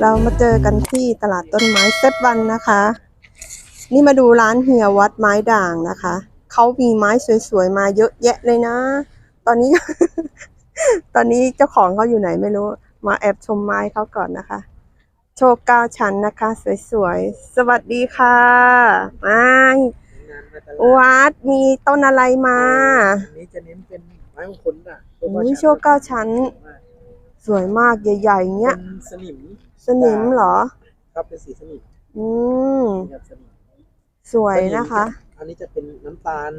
เรามาเจอกันที่ตลาดต้นไม้เซฟวันนะคะ นี่มาดูร้านเฮียวัดไม้ด่างนะคะ เขามีไม้สวยๆมาเยอะแยะเลยนะ ตอนนี้ ตอนนี้เจ้าของเขาอยู่ไหนไม่รู้ มาแอบชมไม้เขาก่อนนะคะ โชว์เก้าชั้นนะคะ สวยๆ สวัสดีค่ะมางานมาตลาดวัดมีต้นอะไรมา อันนี้จะเน้นเป็นไม้มงคลอะโอ้ยโชว์เก้าชั้น สวยมากใหญ่ๆเนี้ยเป็นสนิมสนิมเหรอ ครับเป็นสีสนิมอืมครับสนิมสวยนะคะ อันนี้จะเป็นน้ำตาล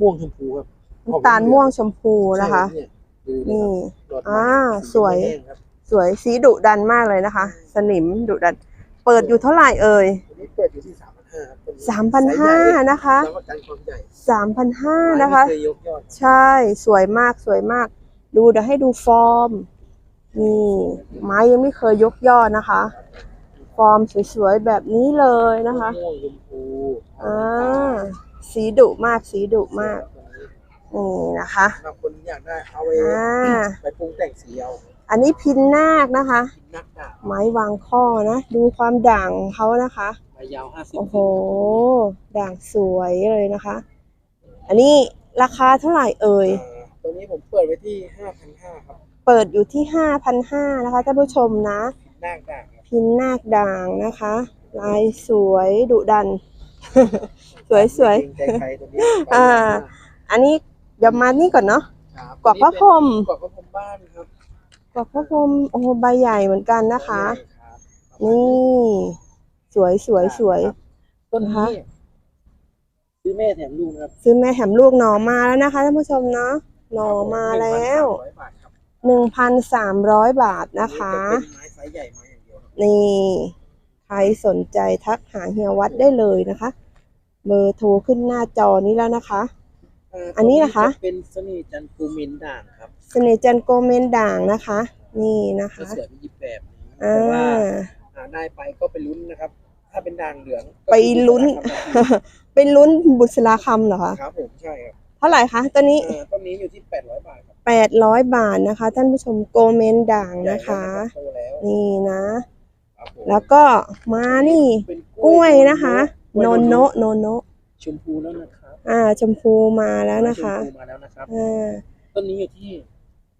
ม่วงชมพูครับน้ำตาลม่วงชมพูนะคะใช่เนี่ยดูนะนี่ครับหลอดไม้อ่าสีสวยแดงครับสวยสีดุดันมากเลยนะคะ สนิมดุดัน เปิดอยู่เท่าไหร่เอ่ยอันนี้เปิดอยู่ที่สามพันห้าครับเป็นสามพันห้าไซส์ใญ่นะคะ แล้วก็การความใหญ่สามพันห้าไม้นะคะ ไม่เคยยกยอดใช่ สวยมาก สวยมาก ดูเดี๋ยวให้ดูฟอร์ม นี่ไม้ยังไม่เคยยกยอดนะคะฟอร์มสวยๆแบบนี้เลยนะคะม่วงชมพูอ่าสีดุมากสีดุมากนี่นะคะสำหรับคนอยากได้เอาไปอ่าไปปรุงแต่งสีเอาอันนี้พินนาคนะคะพิมพ์นักดาบไม้วางข้อนะ ดูความด่างของเขานะคะใบยาวห้าสิบโอ้โห ด่างสวยเลยนะคะ อันนี้ราคาเท่าไหร่เอ่ย ตัวนี้ผมเปิดไว้ที่ห้าพันห้าครับ เปิดอยู่ที่ห้าพันห้านะคะท่านผู้ชมนะหน้าด่างครับพินนาคด่างนะคะ ลายสวยดุดัน สวยสวย จริงใจใครตัวนี้อ่า อันนี้เดี๋ยวมานี่ก่อนเนาะ ครับกวักพระพรหม กวักพระพรหมบ้านครับกวักพระพรหมโอ้โหใบใหญ่เหมือนกันนะคะ ครับนี่ สวยสวยสวย ต้นนะคะนี้ซื้อแม่แถมลูกนะครับซื้อแม่แถมลูกหน่อมาแล้วนะคะท่านผู้ชมเนาะหน่อมาแล้ว1,300บาทครับ หนึ่งพันสามร้อยบาทนะคะอัจะเป็นไม้ไซส์ใหญ่ไม้อย่างเดียวครับนี่ ใครสนใจทักหาเฮียวัดได้เลยนะคะ เบอร์โทรขึ้นหน้าจอนี้แล้วนะคะาอันนี้นะคะตัวจเป็นสนีจันทร์กูมินด่างครับเสน่ห์จันทร์โกเมนด่างนะคะ นี่นะจะคะสวยเป็นยิบแบบนี้อ่าแต่ว่าหาได้ไปก็ไปลุ้นนะครับ ถ้าเป็นด่างเหลืองก็ไปลุ้นครับเป็นลุ้นบุษราคำเหรอคะครับผมใช่ครับเท่าไหร่คะตัวนี้ เอ่อต้นนี้อยู่ที่แปดร้อยบาทครับ แปดร้อยบาทนะคะ ท่านผู้ชมโกเมนด่างนะคะใหญ่แล้วนะครับโตแล้วนี่นะครับผมแล้วก็มานี่เป็นกล้วยนะคะกล้วยโนโนะโนโนะชมพูแล้วนะครับอ่า ชมพูมาแล้วนะคะชมพูมาแล้วนะครับอ่าต้นนี้อยู่ที่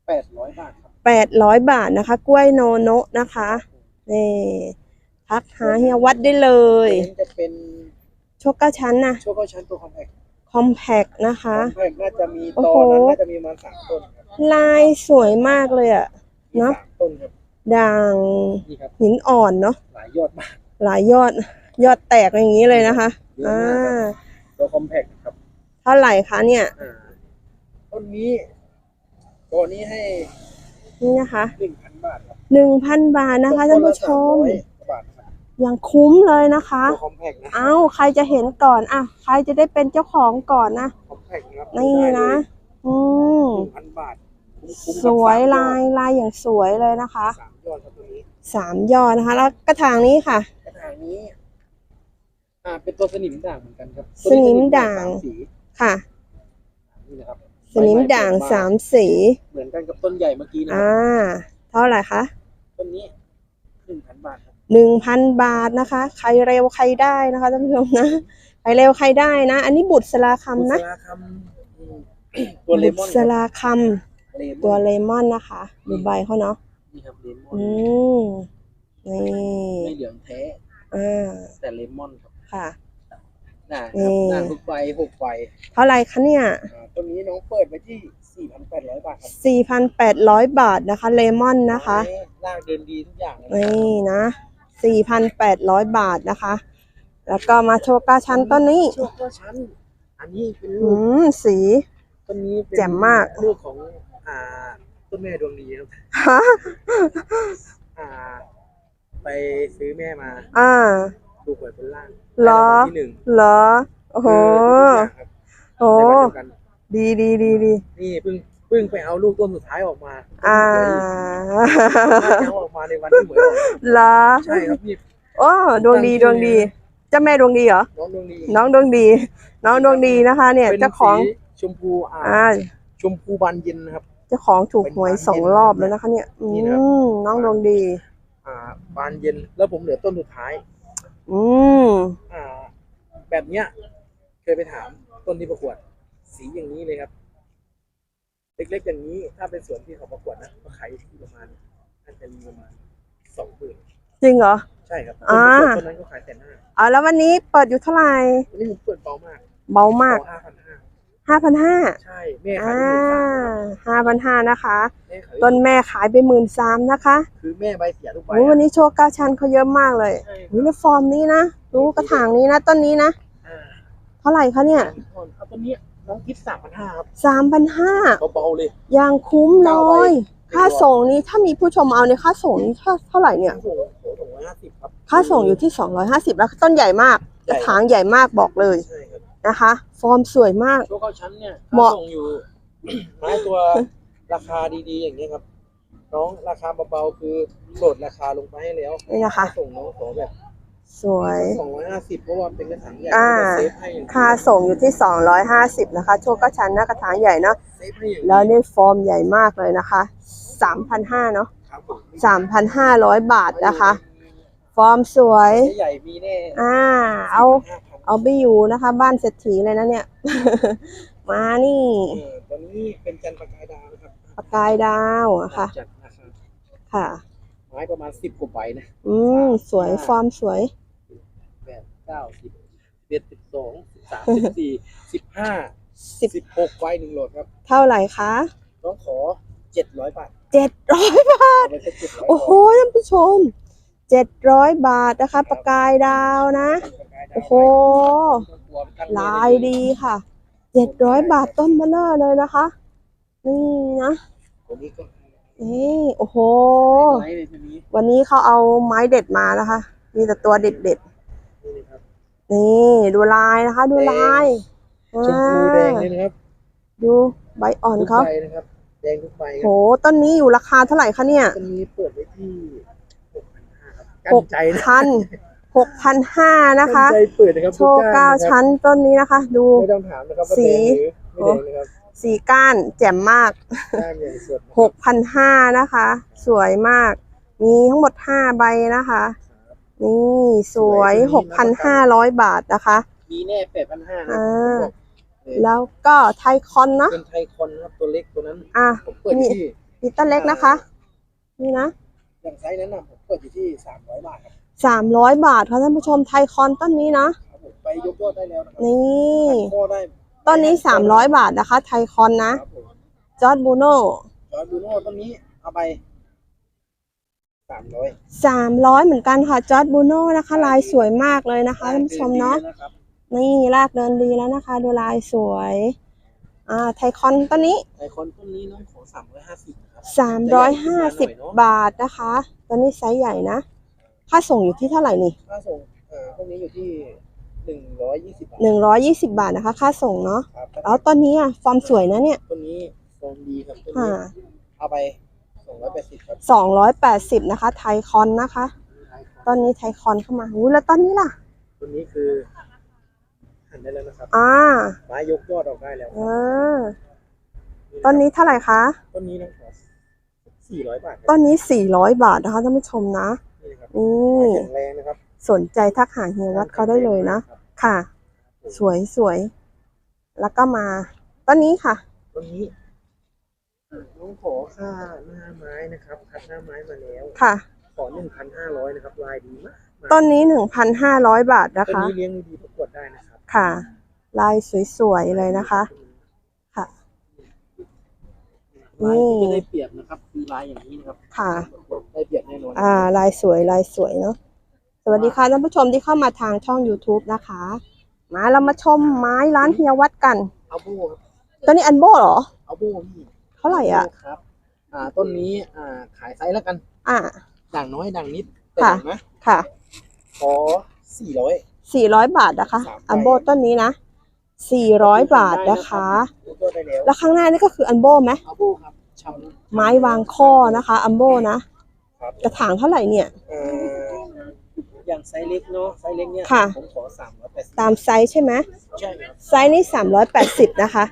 แปดร้อยบาทครับแปดร้อยบาทนะคะ กล้วยโนโนะนะคะนี่ทักหาเฮียวัดได้เลยตัวนี้จะเป็นโชคเก้าชั้นนะโชคเข้าชั้นตัวคอมแพค คอมแพกนะคะคอมแพคน่าจะมีโอ้ตอโหนนั้นน่าจะมีประมาณสามต้นครับลายสวยมากเลยอะมีเนอะสามต้นครับด่างนี่ครับหินอ่อนเนาะหลายยอดมาก หลายยอดยอดแตกอย่างนี้เลยนะคะเยอะอ่มากคารับ ตัวคอมแพคครับเท่าไหร่คะเนี่ยอ่าต้นนี้ตัวนี้ให้นี่นะคะหนึ่งพันบาทครับหนึ่งพันบาทนะคะท่านผู้ชมต้นละ อย่างคุ้มเลยนะคะตัวคอมแพคนะเอ้าใครจะเห็นก่อนอะใครจะได้เป็นเจ้าของก่อนนะคอมแพคนะครับนี่นะ อืมหนึ่งพันบาทคุ้มๆสวยครับลายลายอย่างสวยเลยนะคะสามยอดครับตัวนี้สามยอดนะคะ แล้วกระถางนี้ค่ะ กระถางนี้ อ่า เป็นตัวสนิมด่างเหมือนกันครับ สนิมด่างตัวนี้สนิมด่างสามสีค่ะนี่นะครับสนิมด่างสามสี เหมือนกันกับต้นใหญ่เมื่อกี้นะคอ่ารับเท่าไหร่คะ ต้นนี้หนึ่งพันบาท ครับหนึ่งพันบาทนะคะ ใครเร็วใครได้นะคะท่านผู้ชมนะใครเร็วใครได้นะ อันนี้บุตรสลาคำนะบุษราคำอืมตัวเลบุตมอนรสลาคเลมำอนตัวเลมอนนะคะดูใบเขาเนาะนี่ครับเลมอนอืมนี่ไม่เหลืองแท้อ่าแต่เลมอนครับค่ะด่างนี่ครับด่างทุกใบหกใบเท่าไหร่คะเนี่ยอ่าต้นนี้น้องเปิดไว้ที่สี่พันแปดร้อยบาทครับสี่พันแปดร้อยบาทนะคะ เลมอนนะคะ รากเดินดีทุกอย่างเลยนี่นะ สี่พันแปดร้อยบาทนะคะ แล้วก็มาโชว์กาชันต้นนี้ โชคก็ชั้น อันนี้เป็นลูอืกมสี ต้นนี้เป็นแจ่มมาก ลูกของอ่าต้นแม่ดวงดีครับฮะอ่า ไปซื้อแม่มาอ่าถูกหวยเป็นล่างเหรอ ได้างวัลที่หนึ่งเหรอ โอ้โห คือทุกอย่างครับโอ้ ในวันเดียวกันดีดีดีดีนี่เพิ่งเพิ่งไปเอาลูกต้นสุดท้ายออกมาอ่าน่าจะเอาออกมาในวันที่หวยออกเหรอใช่ครับนี่โอ้ดวงดีดวงดีเจ้าแม่ดวงดีเหรอ น้องดวงดี น้องดวงดี น้องดวงดีนะคะ เนี่ยป็เจ้าของสีชมพูอ่าอ่าชมพูบานเย็นนะครับ เจ้าของถูกหวยสองรอบแล้วนะคะ เนี่ยอืนี่นะครับมน้องดวงดี อ่า บานเย็นแล้วผมเหลือต้นสุดท้าย อืมอ่า แบบเนี้ยเคยไปถามต้นที่ประกวด สีอย่างนี้เลยครับ เล็กๆอย่างนี้ ถ้าเป็นสวนที่เขาประกวดนะก็ขายอยู่ที่ประมาณน่าจะมีประมาณสองหมื่นจริงเหรอ ใช่ครับอ่า ต้นประกวดต้นนั้นก็ขายแต่หน้าอ่าแล้ววันนี้เปิดอยู่เท่าไหร่อันนี้ผมเปิดเบามากเบามากห้าพันห้าห้าพันห้าใช่แม่ขายอ่าไปหมื่นสามห้าพันห้านะคะ แม่ขายต้นแม่ขายไปหมื่นสามนะคะคือแม่ใบเสียทุกใบโอ้วันนี้โชว์เก้าชั้นเขาเยอะมากเลยใช่ครับนี่แล้วฟอร์มนี้นะดูกระถางนี้นะ ต้นนี้นะ อ่าเท่าไหร่คะเนี่ยเอาต้นนี้ น้องคิดสามพันห้าครับสามพันห้าเบาๆเลยยังคุ้มเลเก้าใบยค่าส่งนี้ถ้ามีผู้ชมเอาเนี่ยค่าส่งนี้เท่าเท่าไหร่เนี่ยโอ้โหโอ้โหห้าสิบครับค่าส่งอยู่ที่250แล้วต้นใหญ่มากใหญ่กระถางใหญ่มากบอกเลยใช่ครับนะคะ ฟอร์มสวยมากโชว์เก้าชั้นเนี่ยเหมาะส่งอยู่ไม้ตัวราคาดีๆอย่างเงี้ยครับ น้องราคาเบาๆคือโหลดราคาลงไปให้แล้วนี่นะคะส่งน้องขอแบบ สวย สองร้อยห้าสิบเพราะว่าเป็นกระถางใหญ่อ่าเซฟให้อย่างเดียวค่าส่งอยู่ที่ 250 นะคะโชคก็ชันนะกระถางใหญ่เนาะเซฟให้อย่างเดียแล้วนี่ฟอร์มใหญ่มากเลยนะคะ 3,500เนาะครับผม3,500 บาทนะคะ ฟอร์มสวย ใหญ่ๆมีแน่อ่า เอา5,000เอาไปอยู่นะคะ บ้านเศรษฐีเลยนะเนี่ย มานี่เออตอนนี้เป็นจันทร์ประกายดาวนะครับประกายดาวอะค่ะจัดราคาค่ะ ไม้ประมาณสิบกว่าใบนะ อืม สวยฟอร์มสวยแปดเก้าสิบสิบเอ็ดสิบสองสิบสามสิบสี่สิบห้าสิบสิบหกใบหนึ่งโหลดครับเท่าไหร่คะน้องขอเจ็ดร้อยบาทเจ็ดร้อยบาท เอาไปเจ็ดร้อยโอ้โหท่านผู้ชมเจ็ดร้อยบาทนะคะ ประกายดาวนะ โอ้โห ลายดีค่ะเจ็ดร้อยบาทต้นเบลเลอร์เลยนะคะ นี่นะ ตัวนี้ก็นี่โอ้โห ไม้เลยตัวนี้ วันนี้เขาเอาไม้เด็ดมานะคะ มีแต่ตัวเด็ดเด็ด นี่นะครับ ๆ นี่ดูลายนะคะ ดูลายชมพูแดงอ่าเลยนะครับดูใบอ่อนทุกเขาใบนะครับแดงทุกใบคโหรับต้นนี้อยู่ราคาเท่าไหร่คะเนี่ยตัวนี้เปิดไว้ที่หกพันห้าครับหกั้กนใจนะพันหกพันห้านะคะกั้ใจเปิดนะครับโชว์ทุเก้าะครับชั้นต้นนี้นะคะ ดูไม่ต้องถามนะครับว่าสีแดงหรือไม่แดงนะครับสีก้านแจ่มมากด้านใหญ่สุดนะหกพันห้านะคะ สวยมาก มีทั้งหมดห้าใบนะคะ นี่สวยหกพันห้าร้อยบาทนะคะ มีแน่แปดพันห้าอ่าบอกเลยแล้วก็ไทคอนนะเป็นไทยคอนนะครับตัวเล็กตัวนั้น อะผมเปิดนี่ที่ปีเตอร์เล็กนะคะ นี่นะอย่างไซส์นั้นนะผมเปิดอยู่ที่สามร้อยบาทครับสามร้อยบาทค่ะท่านผู้ชมไทคอนต้นนี้นะครับผมไปยกยอดได้แล้วนะครับนี่หักข้อได้ต้นนี้สามร้อยบาทนะคะ ไทคอนนะครับผมจอร์ดบูโนจอร์ดบรูโน่ต้นนี้เอาไป สามร้อยสามร้อยเหมือนกันค่ะจอร์ดบูโนนะคะ ลายสวยมากเลยนะคะท่านผู้ชมเนาะนะครับนี่ลากเดินดีแล้วนะคะ ดูลายสวยอ่าไทคอนต้นนี้ไทยคอนต้นนี้น้องขอสามร้อยห้าสิบครับสามร้อยห้าสิบบาทนะคะตัวนี้ไซส์ใหญ่นะค่าส่งอยู่ที่เท่าไหร่นี่ค่าส่งเอ่อพวกนี้อยู่ที่หนึ่งร้อยยี่สิบบาทหนึ่งร้อยยี่สิบาทนะคะ ค่าส่งเนาะครับแล้วต้นนี้อะฟอร์มสวยนะเนี่ยต้นนี้ฟอร์มดีครับต้นค่ะนี้เอาไป สองร้อยแปดสิบครับสองร้อยแปดสิบนะคะ ไทคอนนะคะไทยคอนต้นนี้ไทคอนเข้ามาหูแล้วต้นนี้ล่ะต้นนี้คือหันได้แล้วนะครับอ่าไม้ยกยอดออกได้แล้วเออต้นนี้เท่าไหร่คะต้นนี้น้องขอสี่ร้อยบาทครับต้นนี้สี่ร้อยบาทนะคะท่านผู้ชมนะนี่นะครับนี่แข็งแรงนะครับ สนใจทักหาเฮียวัดเขาได้เลยนะครับค่ะ สวยสวย แล้วก็มา ต้นนี้ค่ะ ต้นนี้ น้องขอค่าหน้าไม้นะครับคัดหน้าไม้มาแล้วค่ะ ขอหนึ่งพันห้าร้อยนะครับลายดีมากต้นนี้หนึ่งพันห้าร้อยบาทนะต้นคะ นี้เลี้ยงดีๆประกวดได้นะครับค่ะ ลายสวยๆเลยนะคะ ค่ะ ลายที่จะได้เปรียบนะครับคือลายอย่างนี้นะครับค่ะ ได้เปรียบแน่นอนอ่า ลายสวยลายสวยเนาะสวัสดีค่ะท่านผู้ชมที่เข้ามาทางช่อง YouTube นะคะ มาเรามาชมไม้ร้านเฮียวัดกัน เอาโบครับตัวนี้อันโบเหรอ เอาโบพี่เท่าไหร่อะครับ อ่า ต้นนี้อ่าขายไซส์แล้วกัน อ่า ด่างน้อยด่างนิดแต่ค่ะด่างนะค่ะ ขอสี่ร้อยสี่ร้อยบาทนะคะสามใบอันโบต้นนี้นะสี่ร้อยบาทนะคะยกยอดได้แล้วแล้วข้างหน้านี่ก็คืออันโบไหมเอาโบครับชำไม้วางข้อนะคะ อัมโบนะครับกระถางเท่าไหร่เนี่ยเอ่ออย่างไซส์เล็กเนาะไซส์เล็กเนี่ยค่ะผมขอสามร้อยแปดสิบตามไซส์ใช่ไหมใช่ครับไซส์นี่สามร้อยแปดสิบนะคะ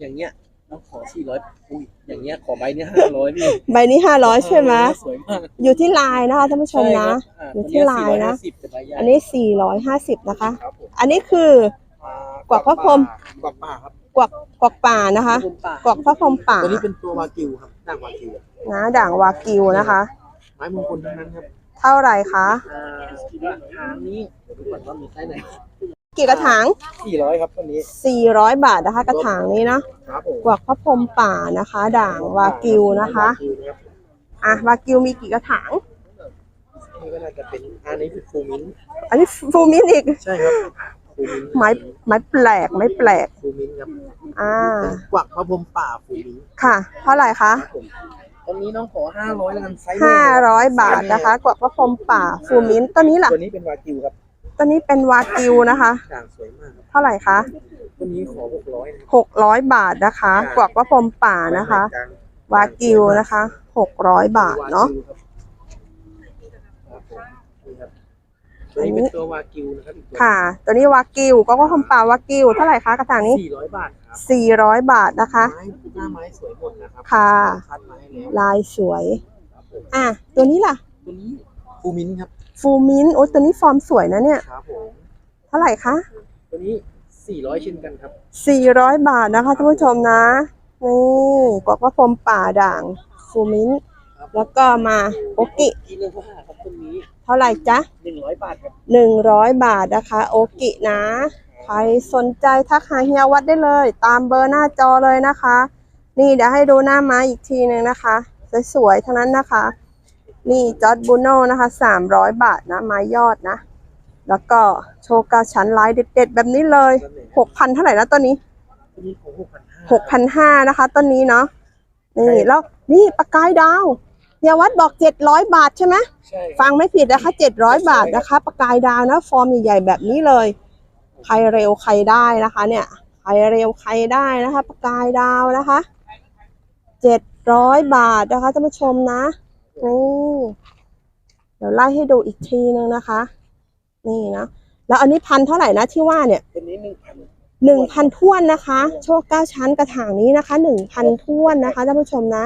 อย่างเงี้ย น้องขอสี่ร้อยอุ้ยอย่างเงี้ยขอใบเนี้ห้าร้อยพี่ใบนี้ห้าร้อยใช่ไหมสวยมากอยู่ที่ลายนะคะท่านผู้ชมนะใช่ครับอยู่ที่ลายนะตัวเ450แต่ใบใหญ่อันนี้สี่ร้อยห้าสิบนะคะครับผมอันนี้คืออ่ากวักพระพรหมกวักป่าครับกวักกวักป่านะคะพรหมป่ากวักพระพรหมป่าตัวนี้เป็นตัววากิวครับด่างวากิวนะด่างวากิวนะคะ ไม้มงคลทั้งนั้นครับ เท่าไหร่คะอ่าทางนี้เดี๋ยวดูก่อนว่ามีไส้ไหน กี่กระถาง สี่ร้อยครับตัวนี้สี่ร้อยบาทนะคะ กระถางนี้เนาะครับผมกวักพระพรหมป่านะคะ ด่างวากิวนะคะ วากิวนะครับอะวากิวมีกี่กระถาง นี่ก็น่าจะเป็นอันนี้คือฟูมินอันนี้ฟูมินอีกใช่ครับฟูมินไม้ไม้แปลกไม้แปลก ฟูมินครับอ่า เป็นกวักพระพรหมป่าฟูมินค่ะ เท่าไหร่คะครับผมตอนนี้น้องขอห้าร้อยแล้วกันไซส์ห้าร้อยบาทนะคะ กวักพระพรหมป่าฟูมินตัวนี้ล่ะตัวนี้เป็นวากิวครับ ตัวนี้เป็นวากิวนะคะ ด่างสวยมากครับเท่าไหร่คะตัวนี้ขอหกร้อยนะหกร้อยบาทนะคะ กวักพระพรหมป่านะคะวากิวนะคะหกร้อยบาทเนาะตัวนี้เป็นตัววากิวนะครับอีกตัวค่ะ ตัวนี้วากิวก็ว่าพรหมป่าวากิวเท่าไหร่คะกระถางนี้สี่ร้อยบาทครับสี่ร้อยบาทนะคะ ไม้หน้าไม้สวยหมดนะครับค่ะ คัดมาให้แล้วลายสวย ครับผมอะตัวนี้ล่ะ ตัวนี้ฟูมินครับ ฟูมินโอ้ตัวนี้ฟอร์มสวยนะเนี่ย ครับผมเท่าไหร่คะตัวนี้สี่ร้อยเช่นกันครับสี่ร้อยบาทนะคะท่านผู้ชมนะนี่กวักพระพรหมป่าด่างฟูมินครับแล้วก็มาโอกิกินเลยว่าครับตัวนี้ เท่าไหร่จ๊ะหนึ่งร้อยบาทครับหนึ่งร้อยบาทนะคะ โอกินะ ใครสนใจทักหาเฮียวัดได้เลย ตามเบอร์หน้าจอเลยนะคะ นี่เดี๋ยวให้ดูหน้าไม้อีกทีหนึ่งนะคะ สวยๆทั้งนั้นนะคะ นี่จอร์ดบูโน่นะคะสามร้อยบาทนะไม้ยอดนะ แล้วก็โชกาชั้นลายเด็ด ๆ แบบนี้เลยหกพันเท่าไหร่นะต้นนี้ตัวนี้ของหกพันห้าหกพันห้านะคะต้นนี้เนาะนี่ใช่แล้วนี่ปากกายดาวเฮียวัดบอกเจ็ดร้อยบาทใช่ไหมใช่ฟังไม่ผิดนะคะเจ็ดร้อยบาทนะคะปากกายดาวนะ ฟอร์มใหญ่ๆแบบนี้เลย ใครเร็วใครได้นะคะ เนี่ยใครเร็วใครได้นะคะปากกายดาวนะคะเจ็ดร้อยบาทนะคะท่านผู้ชมนะ นี่เดี๋ยวไล่ให้ดูอีกทีนึงนะคะ นี่นะแล้วอันนี้พันเท่าไหร่นะที่ว่าเนี่ยตัวนี้หนึ่งพันหนึ่งพันท้วนนะคะ โชคเก้าชั้นกระถางนี้นะคะหนึ่งพันท้วนนะคะท่านผู้ชมนะ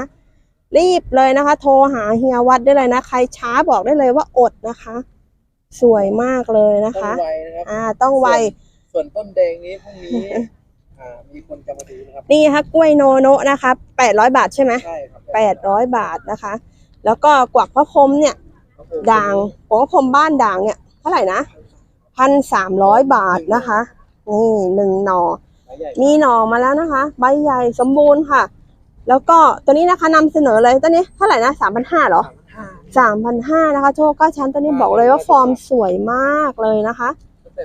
รีบเลยนะคะ โทรหาเฮียวัดได้เลยนะใครช้าบอกได้เลยว่าอดนะคะ สวยมากเลยนะต้คะนไวนะครับอ่า ต้องไวส่วนต้นแดงนี้พรุ่งนี้อ่ามีคนจะมาดูนะครับนี่ค่ะกล้วยโนโนะนะคะแปดร้อยบาทใช่ไหมใช่ครับแปดร้อยบาทนะคะ แล้วก็กวักพระพรมเนี่ย ด่างกวักพระพรมบ้านด่างเนี่ยเท่าไหร่นะพันสามร้อยบาทนะคะ นี่หนึ่งหน่อมีหน่อมาแล้วนะคะ ใบใหญ่สมบูรณ์ค่ะ แล้วก็ตัวนี้นะคะนำเสนอเลยตัวนี้เท่าไหร่นะสามพันห้าหรอสามพันห้านะคะโชคก้าชั้นตัวนี้บอกเลยว่าฟอร์มสวยมากเลยนะคะตั้งแต่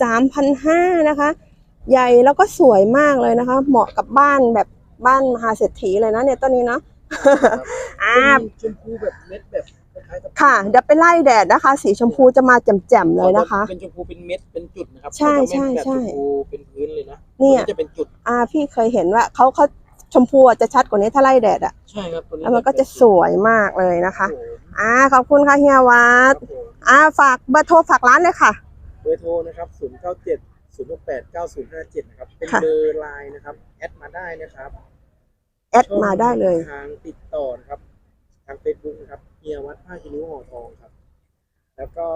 สามพันห้านะคะ ใหญ่แล้วก็สวยมากเลยนะคะ เหมาะกับบ้านแบบบ้านมหาเศรษฐีเลยนะเนี่ยต้นนี้เนาะ อ่าเป็นชมพูแบบเม็ดแบบคล้ายๆกับค่ะ เดี๋ยวไปไล่แดดนะคะ สีชมพูจะมาแจ่มๆเลยนะคะ เป็นชมพูเป็นเม็ดเป็นจุดนะครับใช่เขาจะไม่ใช่แบบใช่ชมพูเป็นพื้นเลยนะเนี่ยตัวจะเป็นจุด อ่าพี่เคยเห็นว่าเขาเขาชมพูอะจะชัดกว่านี้ถ้าไล่แดดอะใช่ครับตัวนี้แล้วมันก็จะสวยมากเลยนะคะโอ้โหอ่าขอบคุณค่ะเฮียวัดครับผมอ่าฝากเบอร์โทรฝากร้านเลยค่ะเบอร์โทรนะครับ0 9 7 0 6 8 9 0 5 7นะครับเป็นค่ะเบอร์ไลน์นะครับแอดมาได้นะครับ แอดมาได้เลย ทางติดต่อนะครับ ทาง Facebook นะครับเฮียวัดผ้าคิริ้วห่อทองครับ แล้วก็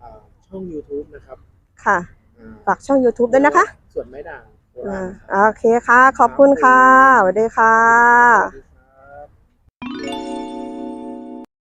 อ่าช่อง YouTube นะครับค่ะ อ่าฝากช่อง YouTube ด้วยนะคะส่วนไม้ด่างโบราอ่าณครับ โอเคค่ะ ขอบคุณค่ะสวัสดีค่ะ สวัสดีครับ